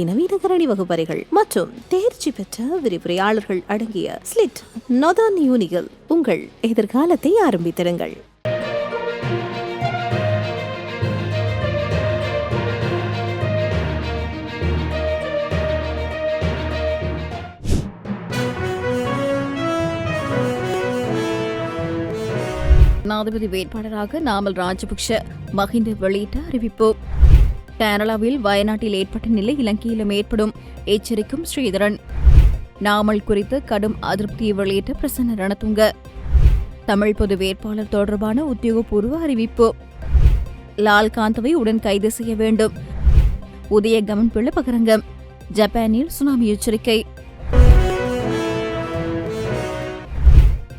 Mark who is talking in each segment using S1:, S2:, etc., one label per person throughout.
S1: நவீனகரணி வகுப்பறைகள் மற்றும் தேர்ச்சி பெற்ற விரிவுரையாளர்கள் அடங்கிய ஸ்லிட் நொதான் யூனிகள். உங்கள் எதிர்காலத்தை ஆரம்பித்திருங்கள்
S2: ஜனாதிபதி வேட்பாளராக நாமல் ராஜபக்ஷ மஹிந்த வெளியிட்ட அறிவிப்பு. கேரளாவில் வயநாட்டில் ஏற்பட்ட நிலை இலங்கையிலும் ஏற்படும். எச்சரிக்கும் ஸ்ரீதரன். நாமல் குறித்து கடும் அதிருப்தியை வெளியிட்ட பிரசன்ன ரணதுங்க. தமிழ் பொது வேட்பாளர் தொடர்பான உத்தியோகபூர்வ அறிவிப்பு. லால்காந்தவை உடன் கைது செய்ய வேண்டும். உதய கமன் பிள்ளை பகரங்கம். ஜப்பானில் சுனாமி எச்சரிக்கை.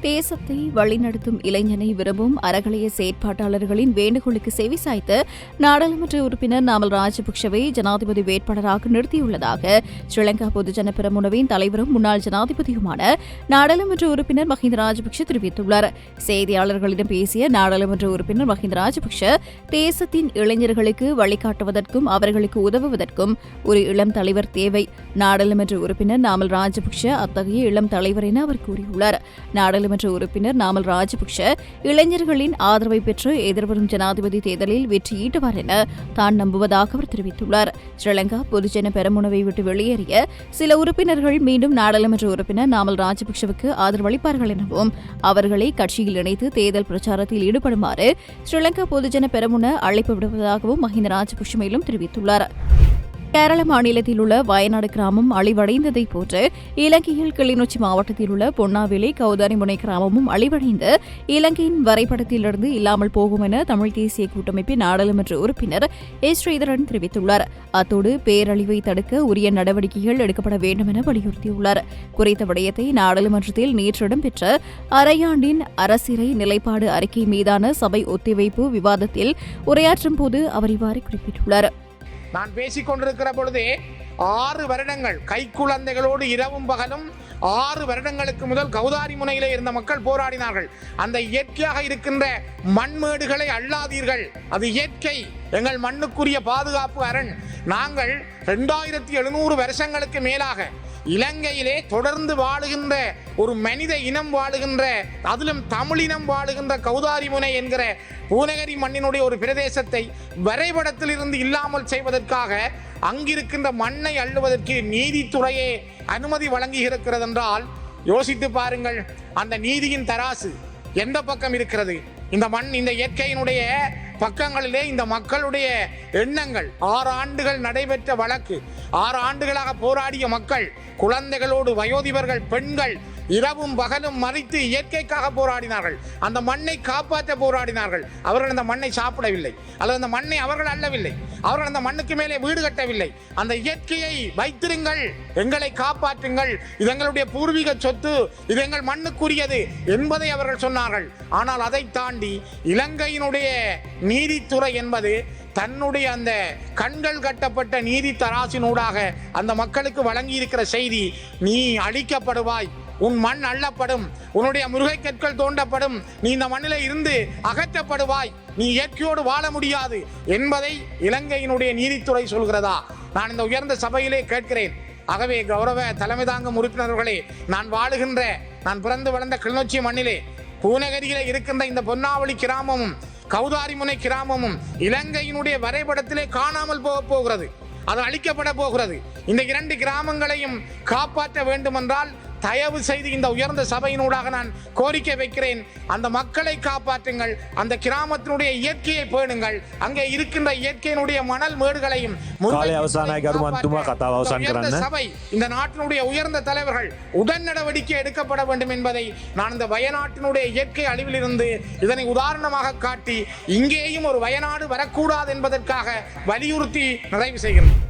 S2: தேசத்தை வழிநடத்தும் இளைஞனை விரும்பும் அறகலைய செயற்பாட்டாளர்களின் வேண்டுகோளுக்கு செவிசாய்த்து நாடாளுமன்ற உறுப்பினர் நாமல் ராஜபக்ஷவை ஜனாதிபதி வேட்பாளராக நிறுத்தியுள்ளதாக ஸ்ரீலங்கா பொதுஜன பெரமுனவின் தலைவரும் முன்னாள் ஜனாதிபதியுமான நாடாளுமன்ற உறுப்பினர் மஹிந்த ராஜபக்ஷ தெரிவித்துள்ளார். செய்தியாளர்களிடம் பேசிய நாடாளுமன்ற உறுப்பினர் மஹிந்த ராஜபக்ஷ தேசத்தின் இளைஞர்களுக்கு வழிகாட்டுவதற்கும் அவர்களுக்கு உதவுவதற்கும் ஒரு இளம் தலைவர் தேவை. நாடாளுமன்ற உறுப்பினர் நாமல் ராஜபக்ஷ அத்தகைய இளம் தலைவர் என அவர் கூறியுள்ளார். நாடாளுமன்ற உறுப்பினர் நாமல் ராஜபக்ஷ இளைஞர்களின் ஆதரவை பெற்று எதிர்வரும் ஜனாதிபதி தேர்தலில் வெற்றியீட்டுவார் என தான் நம்புவதாக அவர் தெரிவித்துள்ளார். ஸ்ரீலங்கா பொதுஜன பெரமுனவை விட்டு வெளியேறிய சில உறுப்பினர்கள் மீண்டும் நாடாளுமன்ற உறுப்பினர் நாமல் ராஜபக்ஷவுக்கு ஆதரவளிப்பார்கள் எனவும் அவர்களை கட்சியில் இணைத்து தேர்தல் பிரச்சாரத்தில் ஈடுபடுமாறு ஸ்ரீலங்கா பொதுஜன பெரமுன அழைப்பு விடுவதாகவும் மஹிந்த ராஜபக்ஷ மேலும் தெரிவித்துள்ளார். கேரள மாநிலத்தில் உள்ள வயநாடு கிராமம் அழிவடைந்ததை போன்று இலங்கையில் கிளிநொச்சி மாவட்டத்தில் உள்ள பொன்னாவிலை கௌதாரிமுனை கிராமமும் அழிவடைந்து இலங்கையின் வரைபடத்திலிருந்து இல்லாமல் போகும் என தமிழ் தேசிய கூட்டமைப்பின் நாடாளுமன்ற உறுப்பினர் எஸ் ஸ்ரீதரன் தெரிவித்துள்ளார். அத்தோடு பேரழிவை தடுக்க உரிய நடவடிக்கைகள் எடுக்கப்பட வேண்டும் என வலியுறுத்தியுள்ளார். குறித்த விடயத்தை நாடாளுமன்றத்தில் நேற்று இடம்பெற்ற அரையாண்டின் அரசிறை நிலைப்பாடு அறிக்கை மீதான சபை ஒத்திவைப்பு விவாதத்தில் உரையாற்றும் போது அவர் இவ்வாறு குறிப்பிட்டுள்ளார்.
S3: நான் பேசிக் கொண்டிருக்கிற பொழுதே ஆறு வருடங்கள் கைக்குழந்தைகளோடு இரவும் பகலும் ஆறு வருடங்களுக்கு முதல் கௌதாரி முனையிலே இருந்த மக்கள் போராடினார்கள். அந்த இயற்கையாக இருக்கின்ற மண்மேடுகளை அள்ளாதீர்கள். அது இயற்கை. எங்கள் மண்ணுக்குரிய பாதுகாப்பு அரண். நாங்கள் ரெண்டாயிரத்தி எழுநூறு வருஷங்களுக்கு மேலாக இலங்கையிலே தொடர்ந்து வாழுகின்ற ஒரு மனித இனம் வாழுகின்ற அதிலும் தமிழினம் வாழுகின்ற கௌதாரி முனை என்கிற பூநகரி மண்ணினுடைய ஒரு பிரதேசத்தை வரைபடத்தில் இருந்து இல்லாமல் செய்வதற்காக அங்கிருக்கின்ற மண்ணை அள்ளுவதற்கு நீதித்துறையே அனுமதி வழங்கி என்றால் யோசித்து பாருங்கள் அந்த நீதியின் தராசு எந்த பக்கம் இருக்கிறது? இந்த மண் இந்த இயற்கையினுடைய பக்கங்களிலே இந்த மக்களுடைய எண்ணங்கள். ஆறு ஆண்டுகள் நடைபெற்ற வழக்கு. ஆறு ஆண்டுகளாக போராடிய மக்கள் குழந்தைகளோடு வயோதிபர்கள் பெண்கள் இரவும் பகலும் மறித்து இயற்கைக்காக போராடினார்கள். அந்த மண்ணை காப்பாற்ற போராடினார்கள். அவர்கள் அந்த மண்ணை சாப்பிடவில்லை. அல்லது அந்த மண்ணை அவர்கள் அள்ளவில்லை அவர்கள் அந்த மண்ணுக்கு மேலே வீடு கட்டவில்லை. அந்த இயற்கையை வைத்திருங்கள். எங்களை காப்பாற்றுங்கள். இது எங்களுடைய பூர்வீக சொத்து. இது எங்கள் மண்ணுக்குரியது என்பதை அவர்கள் சொன்னார்கள். ஆனால் அதை தாண்டி இலங்கையினுடைய நீதித்துறை என்பது தன்னுடைய அந்த கண்கள் கட்டப்பட்ட நீதி தராசினூடாக அந்த மக்களுக்கு வழங்கி இருக்கிற செய்தி நீ அழிக்கப்படுவாய். உன் மண் அள்ளப்படும். உன்னுடைய முருகை கற்கள் தோண்டப்படும். நீ இந்த மண்ணில் இருந்து அகற்றப்படுவாய். நீ இயற்கையோடு வாழ முடியாது. என்பதை இலங்கையினுடைய நீதித்துறை சொல்கிறதா? நான் இந்த உயர்ந்த சபையிலே கேட்கிறேன். ஆகவே கௌரவ தலைமை தாங்கும் உறுப்பினர்களே நான் வாழுகின்ற நான் பிறந்து வளர்ந்த கிளிநொச்சி மண்ணிலே பூநகரியிலே இருக்கின்ற இந்த பொன்னாவளி கிராமமும் கௌதாரிமுனை கிராமமும் இலங்கையினுடைய வரைபடத்திலே காணாமல் போக போகிறது. அது அழிக்கப்பட போகிறது. இந்த இரண்டு கிராமங்களையும் காப்பாற்ற வேண்டுமென்றால் தயவு செய்து இந்த உயர்ந்த சபையினூடாக நான் கோரிக்கை வைக்கிறேன். அந்த மக்களை காப்பாற்றுங்கள். அந்த கிராமத்தினுடைய இயற்கையை பேணுங்கள். அங்கே இருக்கின்ற இயற்கையினுடைய மணல் மேடுகளையும் இந்த நாட்டினுடைய உயர்ந்த தலைவர்கள் உடன் நடவடிக்கை எடுக்கப்பட வேண்டும் என்பதை நான் இந்த வயநாட்டினுடைய இயற்கை அழிவிலிருந்து இதனை உதாரணமாக காட்டி இங்கேயும் ஒரு வயநாடு வரக்கூடாது என்பதற்காக வலியுறுத்தி நிறைவு செய்கிறேன்.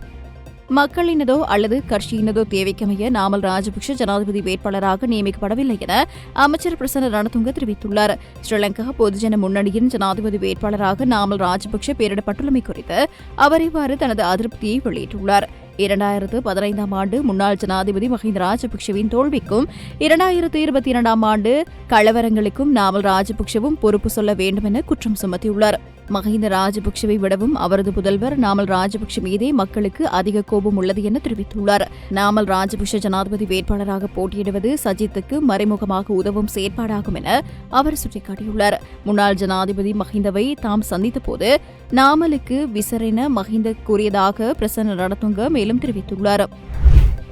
S2: மக்களினதோ அல்லது கட்சியினதோ தேவைக்கமைய நாமல் ராஜபக்ஷ ஜனாதிபதி வேட்பாளராக நியமிக்கப்படவில்லை என அமைச்சர் பிரசன்ன ரணதுங்க தெரிவித்துள்ளார். ஸ்ரீலங்கா பொதுஜன முன்னணியின் ஜனாதிபதி வேட்பாளராக நாமல் ராஜபக்ஷ பெயரிடப்பட்டுள்ளமை குறித்து அவர் இவ்வாறு தனது அதிருப்தியை வெளியிட்டுள்ளார். இரண்டாயிரத்து பதினைந்தாம் ஆண்டு முன்னாள் ஜனாதிபதி மஹிந்த ராஜபக்ஷவின் தோல்விக்கும் இரண்டாயிரத்து இருபத்தி இரண்டாம் ஆண்டு கலவரங்களுக்கும் நாமல் ராஜபக்ஷவும் பொறுப்பு சொல்ல வேண்டும் என குற்றம் சுமத்தியுள்ளார். மஹிந்த ராஜபக்ஷவை விடவும் அவரது புதல்வர் நாமல் ராஜபக்ஷ மீதே மக்களுக்கு அதிக கோபம் உள்ளது என தெரிவித்துள்ளார். நாமல் ராஜபக்ஷ ஜனாதிபதி வேட்பாளராக போட்டியிடுவது சஜித்துக்கு மறைமுகமாக உதவும் செயற்பாடாகும் என அவர் சுட்டிக்காட்டியுள்ளார். முன்னாள் ஜனாதிபதி மஹிந்தவை தாம் சந்தித்தபோது நாமலுக்கு விசரென மஹிந்த கூறியதாக பிரசன்ன நடத்துங்க மேலும் தெரிவித்துள்ளார்.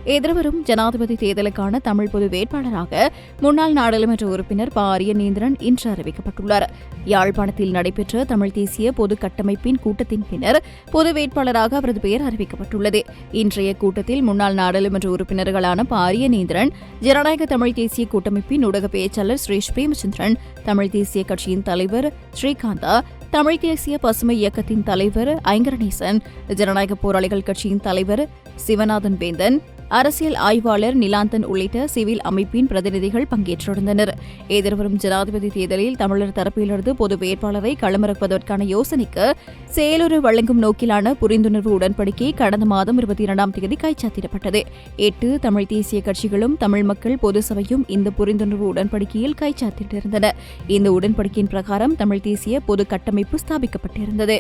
S2: எதிர்வரும் ஜனாதிபதி தேர்தலுக்கான தமிழ் பொது வேட்பாளராக முன்னாள் நாடாளுமன்ற உறுப்பினர் ப. அரியநேந்திரன் இன்று அறிவிக்கப்பட்டுள்ளார். யாழ்ப்பாணத்தில் நடைபெற்ற தமிழ் தேசிய பொது கட்டமைப்பின் கூட்டத்தின் பின்னர் பொது வேட்பாளராக அவரது பெயர் அறிவிக்கப்பட்டுள்ளது. இன்றைய கூட்டத்தில் முன்னாள் நாடாளுமன்ற உறுப்பினர்களான ப. அரியநேந்திரன் ஜனநாயக தமிழ் தேசிய கூட்டமைப்பின் ஊடக பேச்சாளர் சுரேஷ் பிரேமச்சந்திரன் தமிழ் தேசிய கட்சியின் தலைவர் ஸ்ரீகாந்தா தமிழ் தேசிய பசுமை இயக்கத்தின் தலைவர் ஐங்கரணேசன் ஜனநாயக போராளிகள் கட்சியின் தலைவர் சிவநாதன் வேந்தன் அரசியல் ஆய்வாளர் நிலாந்தன் உள்ளிட்ட சிவில் அமைப்பின் பிரதிநிதிகள் பங்கேற்றிருந்தனர் எதிர்வரும் ஜனாதிபதி தேர்தலில் தமிழர் தரப்பிலிருந்து பொது வேட்பாளரை களமிறப்பதற்கான யோசனைக்கு செயலுறு வழங்கும் நோக்கிலான புரிந்துணர்வு உடன்படிக்கை கடந்த மாதம் இருபத்தி இரண்டாம் தேதி கைச்சாத்திடப்பட்டது. எட்டு தமிழ் தேசிய கட்சிகளும் தமிழ் மக்கள் பொது சபையும் இந்த புரிந்துணர்வு உடன்படிக்கையில் கைச்சாத்திட்டிருந்தன. இந்த உடன்படிக்கையின் பிரகாரம் தமிழ் தேசிய பொது கட்டமைப்பு ஸ்தாபிக்கப்பட்டிருந்தது.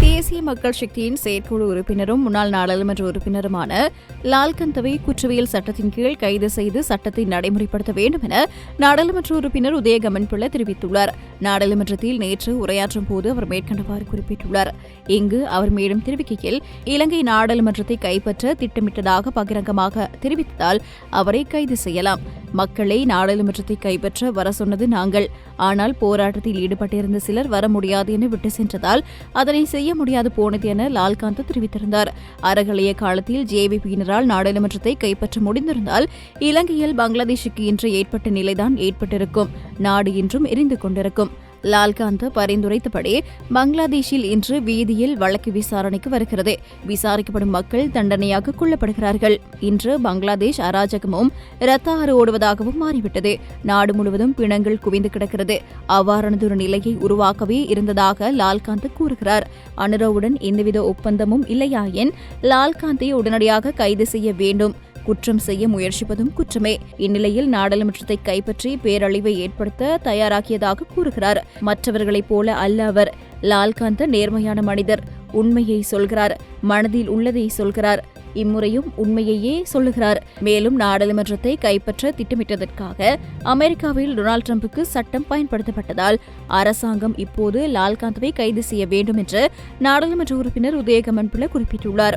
S2: தேசிய மக்கள் சக்தியின் செயற்குழு உறுப்பினரும் முன்னாள் நாடாளுமன்ற உறுப்பினருமான லால்கந்தவை குற்றவியல் சட்டத்தின் கீழ் கைது செய்து சட்டத்தை நடைமுறைப்படுத்த வேண்டும் என நாடாளுமன்ற உறுப்பினர் உதயகமன் பிள்ளை தெரிவித்துள்ளார். நாடாளுமன்றத்தில் நேற்று உரையாற்றும் போது அவர் மேற்கண்டவாறு குறிப்பிட்டுள்ளார். இங்கு அவர் மேலும் தெரிவிக்கையில் இலங்கை நாடாளுமன்றத்தை கைப்பற்ற திட்டமிட்டதாக பகிரங்கமாக தெரிவித்ததால் அவரை கைது செய்யலாம். மக்களை நாடாளுமன்றத்தை கைப்பற்ற வர சொன்னது நாங்கள். ஆனால் போராட்டத்தில் ஈடுபட்டிருந்த சிலர் வர முடியாது என விட்டு சென்றதால் அதனை செய்ய முடியாது போனது என லால்காந்த் தெரிவித்திருந்தார். அறகலைய காலத்தில் ஜேவிபியினரால் நாடாளுமன்றத்தை கைப்பற்ற முடிந்திருந்தால் இலங்கையில் பங்களாதேஷுக்கு இன்று ஏற்பட்ட நிலைதான் ஏற்பட்டிருக்கும். நாடு இன்றும் எரிந்து கொண்டிருக்கும். லால்காந்த் பரிந்துரைத்தபடி பங்களாதேஷில் இன்று வீதியில் வழக்கு விசாரணைக்கு வருகிறது. விசாரிக்கப்படும் மக்கள் தண்டனையாக கொல்லப்படுகிறார்கள். இன்று பங்களாதேஷ் அராஜகமும் இரத்த ஆறு ஓடுவதாகவும் மாறிவிட்டது. நாடு முழுவதும் பிணங்கள் குவிந்து கிடக்கிறது. அவ்வாறானதொரு நிலையை உருவாக்கவே இருந்ததாக லால்காந்த் கூறுகிறார். அனுரவுடன் எந்தவித ஒப்பந்தமும் இல்லையாயின் லால்காந்தை உடனடியாக கைது செய்ய வேண்டும். குற்றம் செய்ய முயற்சிப்பதும் குற்றமே. இந்நிலையில் நாடாளுமன்றத்தை கைப்பற்றி பேரழிவை ஏற்படுத்த தயாராகியதாக கூறுகிறார். மற்றவர்களைப் போல அல்ல அவர். லால்காந்த நேர்மையான மனிதர் உண்மையை சொல்கிறார் மனதில் உள்ளதை சொல்கிறார் இம்முறையும் உண்மையையே சொல்லுகிறார். மேலும் நாடாளுமன்றத்தை கைப்பற்ற திட்டமிட்டதற்காக அமெரிக்காவில் டொனால்டு டிரம்புக்கு சட்டம் பயன்படுத்தப்பட்டதால் அரசாங்கம் இப்போது லால்காந்தவை கைது செய்ய வேண்டும் என்று நாடாளுமன்ற உறுப்பினர் உதயகமன் பிள்ளை குறிப்பிட்டுள்ளார்.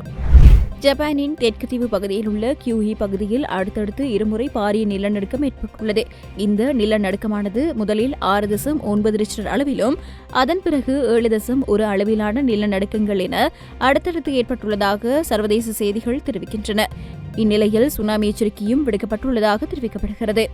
S2: ஜப்பானின் தெற்கு தீவு பகுதியில் உள்ள கியூஹி பகுதியில் அடுத்தடுத்து இருமுறை பாரிய நிலநடுக்கம் ஏற்பட்டுள்ளது. இந்த நிலநடுக்கமானது முதலில் ஆறு தசம் ஒன்பது ரிக்டர் அளவிலும் அதன் பிறகு ஏழு தசம் ஒரு அளவிலான நிலநடுக்கங்கள் என அடுத்தடுத்து ஏற்பட்டுள்ளதாக சர்வதேச செய்திகள் தெரிவிக்கின்றன. இந்நிலையில் சுனாமி எச்சரிக்கையும் விடுக்கப்பட்டுள்ளதாக தெரிவிக்கப்படுகிறது.